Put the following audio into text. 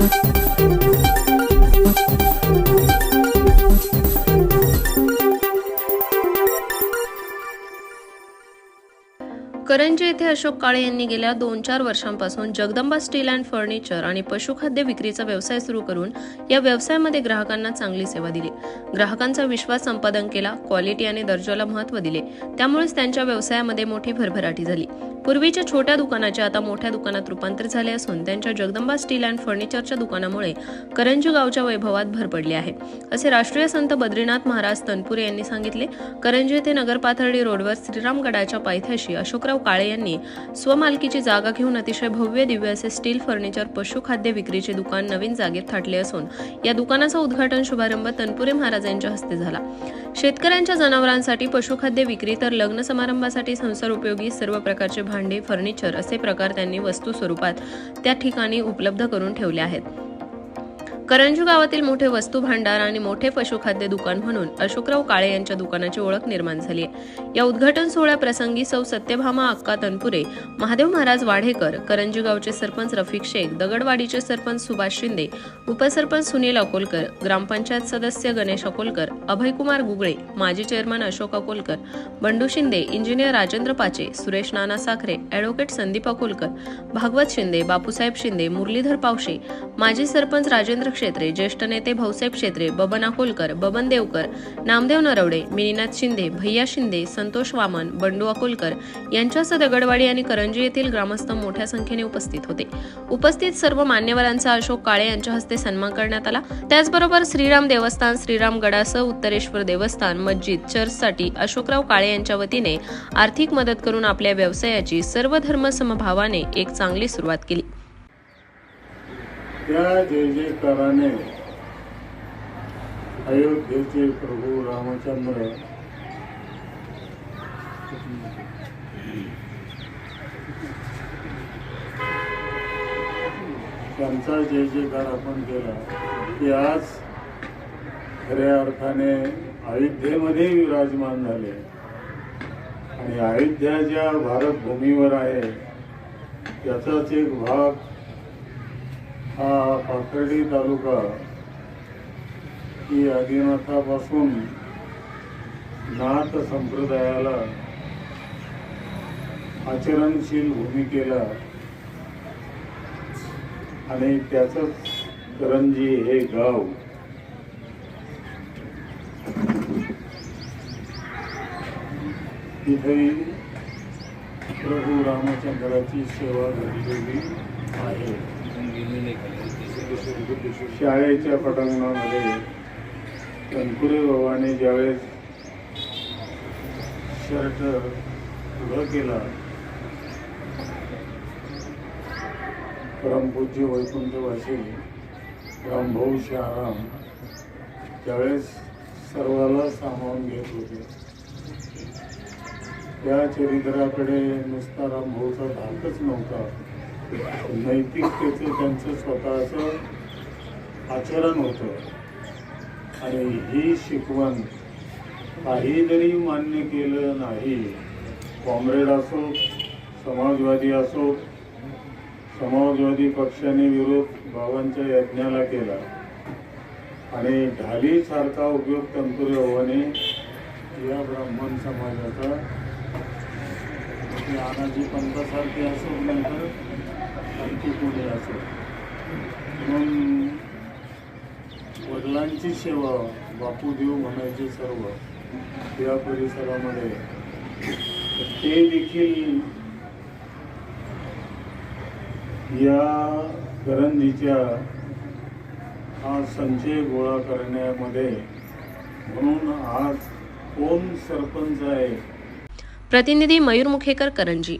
thank you करंजी येथे अशोक काळे यांनी गेल्या दोन चार वर्षांपासून जगदंबा स्टील अँड फर्निचर आणि पशुखाद्य विक्रीचा व्यवसाय सुरू करून या व्यवसायामध्ये ग्राहकांना चांगली सेवा दिली. ग्राहकांचा विश्वास संपादन केला क्वालिटी आणि दर्जाला महत्त्व दिले. त्यामुळेच त्यांच्या व्यवसायामध्ये मोठी भरभराटी झाली. पूर्वीच्या छोट्या दुकानाचे आता मोठ्या दुकानात रूपांतर झाले असून त्यांच्या जगदंबा स्टील अँड फर्निचरच्या दुकानामुळे करंजी गावच्या वैभवात भर पडली आहे. असे राष्ट्रीय संत बद्रीनाथ महाराज तनपुरे यांनी सांगितले करंजी येथे नगरपाथर्डी रोडवर श्रीरामगडाच्या पायथ्याशी अशोकराव काळे यांनी स्वमालकीची जागा घेऊन अतिशय भव्य दिव्य असे स्टील फर्निचर पशुखाद्य विक्रीचे दुकान नवीन जागेत थाटले असून या दुकानाचा उद्घाटन शुभारंभ तनपुरे महाराज यांच्या हस्ते झाला. शेतकऱ्यांच्या जनावरांसाठी पशुखाद्य विक्री तर लग्न समारंभासाठी संसार उपयोगी सर्व प्रकारचे भांडे फर्निचर असे प्रकार त्यांनी वस्तू स्वरूपात त्या ठिकाणी उपलब्ध करून ठेवले आहेत. करंजू गावातील मोठे वस्तू भांडार आणि मोठे पशुखाद्य दुकान म्हणून अशोकराव काळे यांच्या दुकानाची ओळख निर्माण झाली आहे. या उद्घाटन सोहळ्याप्रसंगी सौ सत्यभामा अक्का तनपुरे महादेव महाराज वाढेकर करंजी गावचे सरपंच रफिक शेख दगडवाडीचे सरपंच सुभाष शिंदे उपसरपंच सुनील अकोलकर ग्रामपंचायत सदस्य गणेश अकोलकर अभयकुमार गुगळे माजी chairman Ashok Akolkar Bandu Shinde engineer Rajendra Pache Suresh Nana Sakhare advocate Sandeep Akolkar Bhagwat Shinde Bapusaheb Shinde Murlidhar Pawshe माजी सरपंच राजेंद्र क्षेत्रे ज्येष्ठ नेते भाऊसाहेब क्षेत्रे बबन अकोलकर बबन देवकर नामदेव नरवडे मिनीनाथ शिंदे भैया शिंदे संतोष वामन बंडू अकोलकर यांच्यासह दगडवाडी आणि करंजी येथील ग्रामस्थ मोठ्या संख्येने उपस्थित होते. उपस्थित सर्व मान्यवरांचा अशोक काळे यांच्या हस्ते सन्मान करण्यात आला. त्याचबरोबर श्रीराम देवस्थान श्रीराम गडासह उत्तरेश्वर देवस्थान मस्जिद चर्चसाठी अशोकराव काळे यांच्या वतीने आर्थिक मदत करून आपल्या व्यवसायाची सर्व धर्म समभावाने एक चांगली सुरुवात केली. त्या जय जयकाराने अयोध्येचे प्रभू रामचंद्र. त्यांचा जय जयकार आपण केला की आज खऱ्या अर्थाने अयोध्येमध्ये विराजमान झाले. आणि अयोध्या ज्या भारतभूमीवर आहे त्याचाच एक भाग हा पाथर्डी तालुका ही आदिनाथापासून नाथ संप्रदायाला आचरणशील भूमिकेला आणि त्याचंच करंजी हे गाव. तिथेही प्रभू रामचंद्राची सेवा घडलेली आहे. शाळेच्या पटांगणामध्ये तनपुरे बाबाने ज्यावेळेस शर्ट उभं केला परमपूज्य वैकुंठ वाशी रामभाऊ शहाराम त्यावेळेस सर्वाला सामावून घेत होते. त्या चरित्राकडे नुसता रामभाऊचा धाकच नव्हता. नैतिकतेचं त्यांचं स्वतःचं आचरण होतं. आणि ही शिकवण काही जरी मान्य केलं नाही. कॉम्रेड असो समाजवादी असो समाजवादी पक्षाने विरोध बाबांच्या यज्ञाला केला. आणि ढालीसारखा उपयोग तंतुरे या ब्राह्मण समाजाचा. ते आनाजी पंथासारखे असो नंतर आणखी पुढे असो. म्हणून वडिलांची सेवा बापूदेव म्हणायचे सर्व या परिसरामध्ये. ते देखील या करंजीच्या हा संचय गोळा करण्यामध्ये. म्हणून आज कोण सरपंच आहे? प्रतिनिधी मयूर मुखेकर करंजी.